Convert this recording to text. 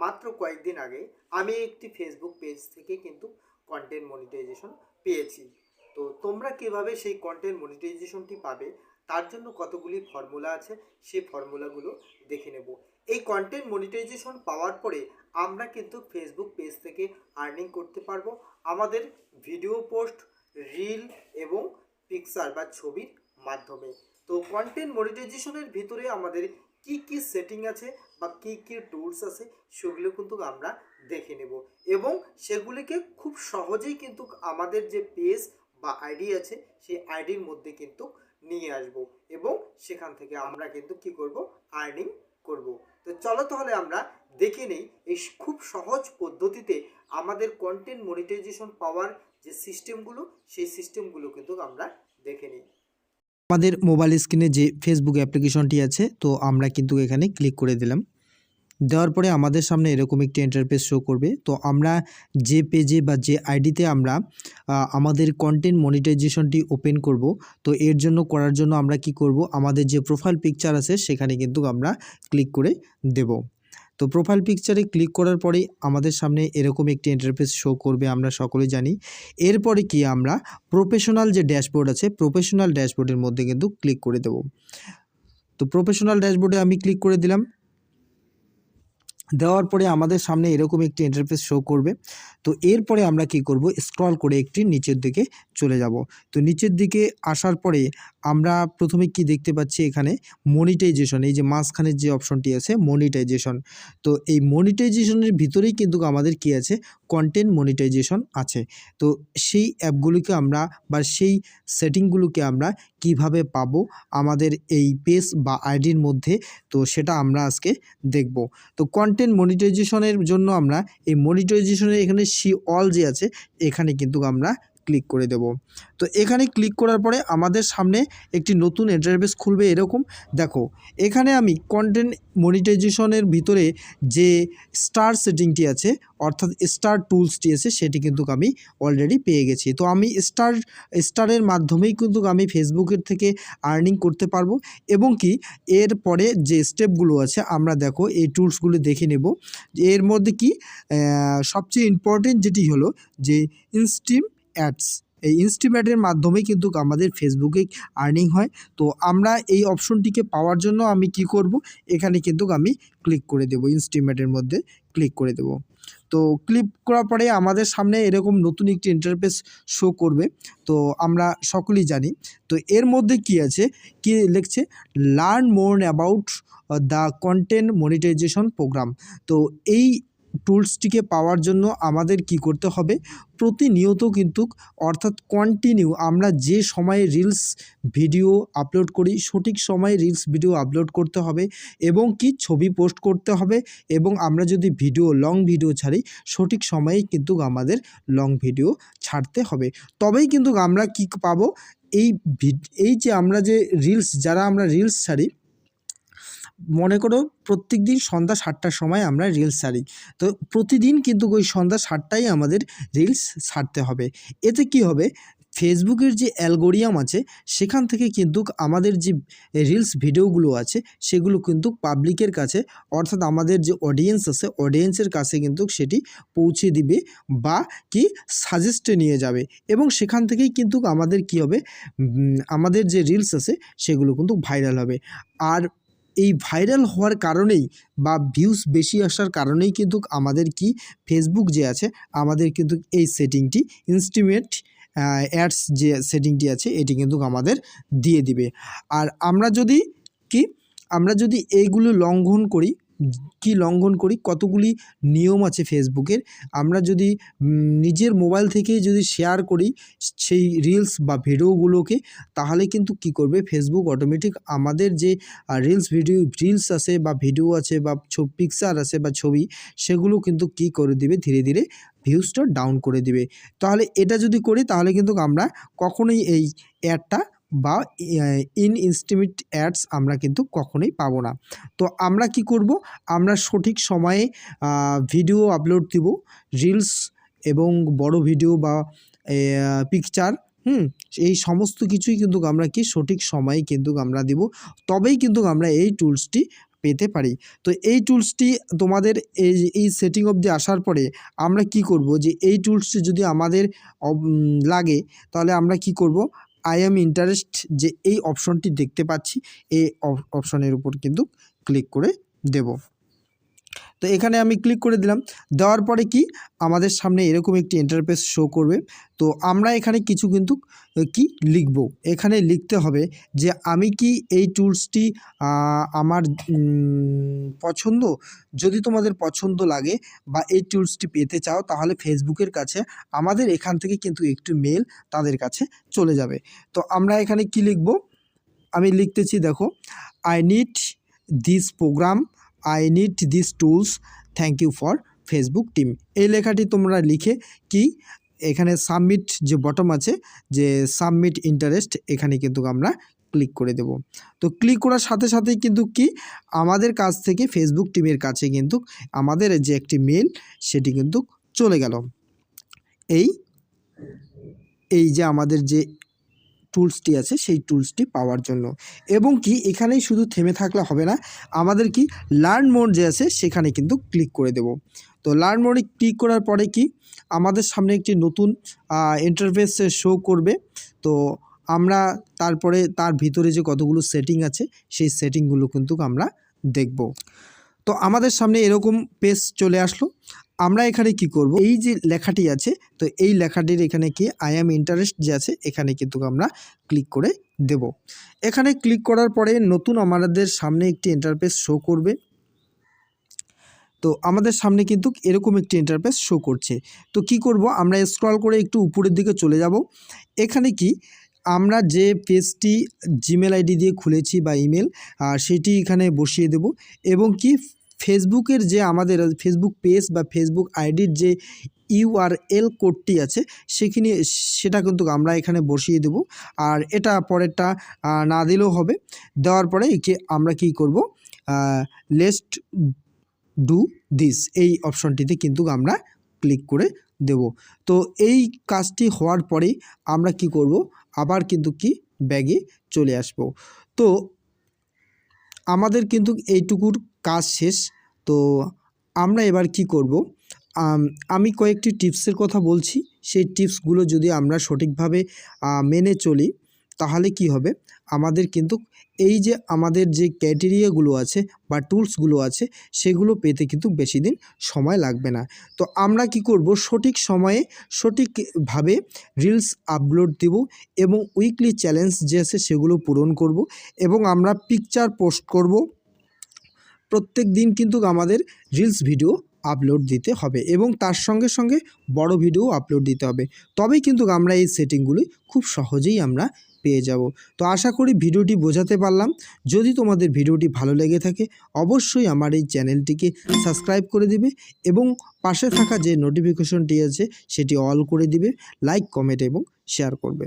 মাত্র কয়েকদিন আগে আমি একটি ফেসবুক পেজ থেকে কিন্তু কন্টেন্ট মনিটাইজেশন পেয়েছি। তো তোমরা কীভাবে সেই কন্টেন্ট মনিটাইজেশনটি পাবে, তার জন্য কতগুলি ফর্মুলা আছে, সেই ফর্মুলাগুলো দেখে নেব। এই কন্টেন্ট মনিটাইজেশন পাওয়ার পরে আমরা কিন্তু ফেসবুক পেজ থেকে আর্নিং করতে পারব। আমাদের ভিডিও পোস্ট রিল এবং পিকচার বা ছবির মাধ্যমে। তো কন্টেন্ট মনিটাইজেশনের ভিতরে আমাদের কি কি সেটিং আছে বা কী কী টুলস আছে সেগুলো কিন্তু আমরা দেখে নেব। এবং সেগুলিকে খুব সহজেই কিন্তু আমাদের যে পেজ বা আইডি আছে, সেই আইডির মধ্যে কিন্তু নিয়ে আসব এবং সেখান থেকে আমরা কিন্তু কি করব? আর্নিং করব। তো চলো তাহলে আমরা দেখে নেই, এই খুব সহজ পদ্ধতিতে আমাদের কন্টেন্ট মনিটাইজেশন পাওয়ার যে সিস্টেমগুলো সেই সিস্টেমগুলো কিন্তু আমরা দেখে নিই। আমাদের মোবাইল স্ক্রিনে যে ফেসবুক অ্যাপ্লিকেশনটি আছে, তো আমরা কিন্তু এখানে ক্লিক করে দিলাম। দেওয়ার পরে আমাদের সামনে এরকম একটি ইন্টারফেস শো করবে। তো আমরা যে পেজে বা যে আইডিতে আমরা আমাদের কন্টেন্ট মনিটাইজেশনটি ওপেন করব, তো এর জন্য করার জন্য আমরা কি করব? আমাদের যে প্রোফাইল পিকচার আছে, সেখানে কিন্তু আমরা ক্লিক করে দেব। তো প্রোফাইল পিকচারে ক্লিক করার পরেই আমাদের সামনে এরকম একটি ইন্টারফেস শো করবে, আমরা সকলে জানি। এরপরে কি আমরা প্রফেশনাল যে ড্যাশবোর্ড আছে প্রফেশনাল ড্যাশবোর্ডের মধ্যে কিন্তু ক্লিক করে দেব। তো প্রফেশনাল ড্যাশবোর্ডে আমি ক্লিক করে দিলাম। দেওয়ার পরে আমাদের সামনে এরকম একটি ইন্টারফেস শো করবে। তো এরপরে আমরা কি করব? স্ক্রল করে একটি নিচের দিকে চলে যাব। তো নিচের দিকে আসার পরে আমরা প্রথমে কি দেখতে পাচ্ছি এখানে? মনিটাইজেশন এই যে মাঝখানের যে অপশনটি আছে মনিটাইজেশন তো এই মনিটাইজেশনের ভিতরেই কিন্তু আমাদের কি আছে? কন্টেন্ট মনিটাইজেশন আছে। তো সেই অ্যাপগুলোকে আমরা বা সেই সেটিংগুলোকে আমরা কীভাবে পাব? আমাদের এই পেজ বা আইডির মধ্যে। তো সেটা আমরা আজকে দেখব। তো কন্টেন্ট মনিটাইজেশনের জন্য আমরা এই মনিটাইজেশনের এখানে সি অল যে আছে এখানে কিন্তু আমরা ক্লিক করে দেব। তো এখানে ক্লিক করার পরে আমাদের সামনে একটি নতুন ইন্টারফেস খুলবে এরকম। দেখো, এখানে আমি কন্টেন্ট মনিটাইজেশনের ভিতরে যে স্টার সেটিংটি আছে, অর্থাৎ স্টার টুলসটি আছে, সেটি কিন্তু আমি অলরেডি পেয়ে গেছি। তো আমি স্টার স্টারের মাধ্যমেই কিন্তু আমি ফেসবুকের থেকে আর্নিং করতে পারব এবং কি, এর পরে যে স্টেপগুলো আছে, আমরা দেখো এই টুলসগুলো দেখে নেব। এর মধ্যে কি সবচেয়ে ইম্পর্টেন্ট যেটি হলো যে ইনস্টিম অ্যাডস এই ইনস্টিমেটের মাধ্যমে কিন্তু আমাদের ফেসবুকে আর্নিং হয়। তো আমরা এই অপশনটিকে পাওয়ার জন্য আমি কি করব? এখানে কিন্তু আমি ক্লিক করে দেব ইনস্টিমেটের মধ্যে ক্লিক করে দেব। তো ক্লিক করার পরে আমাদের সামনে এরকম নতুন একটি ইন্টারফেস শো করবে। তো আমরা সকলেই জানি। তো এর মধ্যে কি আছে? কি লিখছে? Learn more about the content monetization program তো এই টুলসটিকে পাওয়ার জন্য আমাদের কি করতে হবে? প্রতিনিয়ত কিন্তু, অর্থাৎ কন্টিনিউ আমরা যে সময়ে রিলস ভিডিও আপলোড করি, সঠিক সময়ে রিলস ভিডিও আপলোড করতে হবে এবং কি ছবি পোস্ট করতে হবে এবং আমরা যদি ভিডিও লং ভিডিও ছাড়ি, সঠিক সময়েই কিন্তু আমাদের লং ভিডিও ছাড়তে হবে। তবেই কিন্তু আমরা কি পাবো? এই এই যে আমরা যে রিলস যারা আমরা রিলস ছাড়ি মনে করো প্রত্যেক দিন সন্ধ্যা সাতটার সময় আমরা রিলস ছাড়ি। তো প্রতিদিন কিন্তু ওই সন্ধ্যা সাতটায় আমাদের রিলস ছাড়তে হবে। এতে কি হবে? ফেসবুকের যে অ্যালগোরিয়াম আছে, সেখান থেকে কিন্তু আমাদের যে রিলস ভিডিওগুলো আছে, সেগুলো কিন্তু পাবলিকের কাছে, অর্থাৎ আমাদের যে অডিয়েন্স আছে অডিয়েন্সের কাছে কিন্তু সেটি পৌঁছে দিবে বা কি সাজেস্টে নিয়ে যাবে। এবং সেখান থেকেই কিন্তু আমাদের কি হবে? আমাদের যে রিলস আছে, সেগুলো কিন্তু ভাইরাল হবে। আর এই ভাইরাল হওয়ার কারণেই বা ভিউস বেশি আসার কারণেই কিন্তু আমাদের কি ফেসবুক যে আছে, আমাদের কিন্তু এই সেটিংটি ইনস্টিমেট অ্যাডস যে সেটিংটি আছে, এটি কিন্তু আমাদের দিয়ে দিবে। আর আমরা যদি কি, আমরা যদি এইগুলো লঙ্ঘন করি কি লঙ্ঘন করি, কতগুলি নিয়ম আছে ফেসবুকের, আমরা যদি নিজের মোবাইল থেকে যদি শেয়ার করি, সেই রিলস বা ভিডিওগুলোকে, তাহলে কিন্তু কি করবে ফেসবুক অটোমেটিক আমাদের যে রিলস ভিডিও রিলস আছে বা ভিডিও আছে বা পিকচার আছে বা ছবি, সেগুলো কিন্তু কি করে দিবে, ধীরে ধীরে ভিউজটা ডাউন করে দিবে। তাহলে এটা যদি করি, তাহলে কিন্তু আমরা কখনোই এই অ্যাডটা বা ইন ইনস্টিমেট অ্যাডস আমরা কিন্তু কখনোই পাবো না। তো আমরা কি করব? আমরা সঠিক সময়ে ভিডিও আপলোড দিব রিলস এবং বড় ভিডিও বা পিকচার হুম, এই সমস্ত কিছুই কিন্তু আমরা কি সঠিক সময়ে কিন্তু আমরা দিব। তবেই কিন্তু আমরা এই টুলসটি পেতে পারি। তো এই টুলসটি তোমাদের এই এই সেটিং অবধি আসার পরে আমরা কি করব? যে এই টুলসটি যদি আমাদের লাগে, তাহলে আমরা কি করব? আই এম ইন্টারেস্ট যে এই অপশনটি দেখতে পাচ্ছি, এই অপশনের উপর কিন্তু ক্লিক করে দেব। তো এখানে আমি ক্লিক করে দিলাম। দেওয়ার পরে কি? আমাদের সামনে এরকম একটি ইন্টারফেস শো করবে। তো আমরা এখানে কিছু কিন্তু কি লিখব? এখানে লিখতে হবে যে আমি কি এই টুলসটি আমার পছন্দ? যদি তোমাদের পছন্দ লাগে বা এই টুলসটি পেতে চাও, তাহলে ফেসবুকের কাছে আমাদের এখান থেকে কিন্তু একটু মেল তাদের কাছে চলে যাবে। তো আমরা এখানে কি লিখব? আমি লিখতেছি দেখো I need this program I need this tools thank you for Facebook team এই লেখাটি তোমরা লিখে কি এখানে সাবমিট যে বটম আছে, যে সাবমিট ইন্টারেস্ট এখানে কিন্তু আমরা ক্লিক করে দেব। তো ক্লিক করার সাথে সাথেই কিন্তু কি? আমাদের কাছ থেকে ফেসবুক টিমের কাছে কিন্তু আমাদের যে একটি মেল সেটি কিন্তু চলে গেল। এই এই যে আমাদের যে টুলসটি আছে, সেই টুলসটি পাওয়ার জন্য। এবং কি এখানেই শুধু থেমে থাকলে হবে না, আমাদের কি লার্ন মোড যে আছে সেখানে কিন্তু ক্লিক করে দেব। তো লার্ন মোডে ক্লিক করার পরে কি আমাদের সামনে একটি নতুন ইন্টারফেস শো করবে। তো আমরা তারপরে তার ভিতরে যে কতগুলো সেটিং আছে, সেই সেটিংগুলো কিন্তু আমরা দেখব। তো আমাদের সামনে এরকম পেজ চলে আসলো। আমরা এখানে কি করব? এই যে লেখাটি আছে, তো এই লেখাটির এখানে কি আই অ্যাম ইন্টারেস্ট যে আছে, এখানে কিন্তু আমরা ক্লিক করে দেব। এখানে ক্লিক করার পরে নতুন আমাদের সামনে একটি ইন্টারফেস শো করবে। তো আমাদের সামনে কিন্তু এরকম একটি ইন্টারফেস শো করছে। তো কি করব? আমরা স্ক্রল করে একটু উপরের দিকে চলে যাব। এখানে কি? আমরা যে পেজটি জিমেল আইডি দিয়ে খুলেছি বা ইমেল সেটি এখানে বসিয়ে দেব এবং কি ফেসবুকের যে আমাদের ফেসবুক পেজ বা ফেসবুক আইডির যে ইউআরএল কোডটি আছে, সেখানে সেটা কিন্তু আমরা এখানে বসিয়ে দেব। আর এটা পরেরটা না দিলেও হবে। দেওয়ার পরে একে আমরা কি করব? লেস্ট ডু দিস এই অপশনটিতে কিন্তু আমরা ক্লিক করে দেব। তো এই কাজটি হওয়ার পরে আমরা কি করব? আবার কিন্তু কি? ব্যাগে চলে আসব। তো আমাদের কিন্তু এইটুকুর কাজ শেষ। তো আমরা এবার কি করব? আমি কয়েকটি টিপসের কথা বলছি। সেই টিপসগুলো যদি আমরা সঠিকভাবে মেনে চলি, তাহলে কি হবে? আমাদের কিন্তু এই যে আমাদের যে ক্যাটেরিয়াগুলো আছে বা টুলসগুলো আছে, সেগুলো পেতে কিন্তু বেশি দিন সময় লাগবে না। তো আমরা কি করব? সঠিক সময়ে সঠিকভাবে রিলস আপলোড দেব এবং উইকলি চ্যালেঞ্জ যে আছে সেগুলো পূরণ করব এবং আমরা পিকচার পোস্ট করব। প্রত্যেক দিন কিন্তু আমাদের রিলস ভিডিও আপলোড দিতে হবে এবং তার সঙ্গে সঙ্গে বড় ভিডিও আপলোড দিতে হবে। তবেই কিন্তু আমরা এই সেটিংগুলি খুব সহজেই আমরা পেয়ে যাব। তো আশা করি ভিডিওটি বোঝাতে পারলাম। যদি তোমাদের ভিডিওটি ভালো লেগে থাকে, অবশ্যই আমার এই চ্যানেলটিকে সাবস্ক্রাইব করে দিবে এবং পাশে থাকা যে নোটিফিকেশনটি আছে, সেটি অল করে দিবে লাইক কমেন্ট এবং শেয়ার করবে।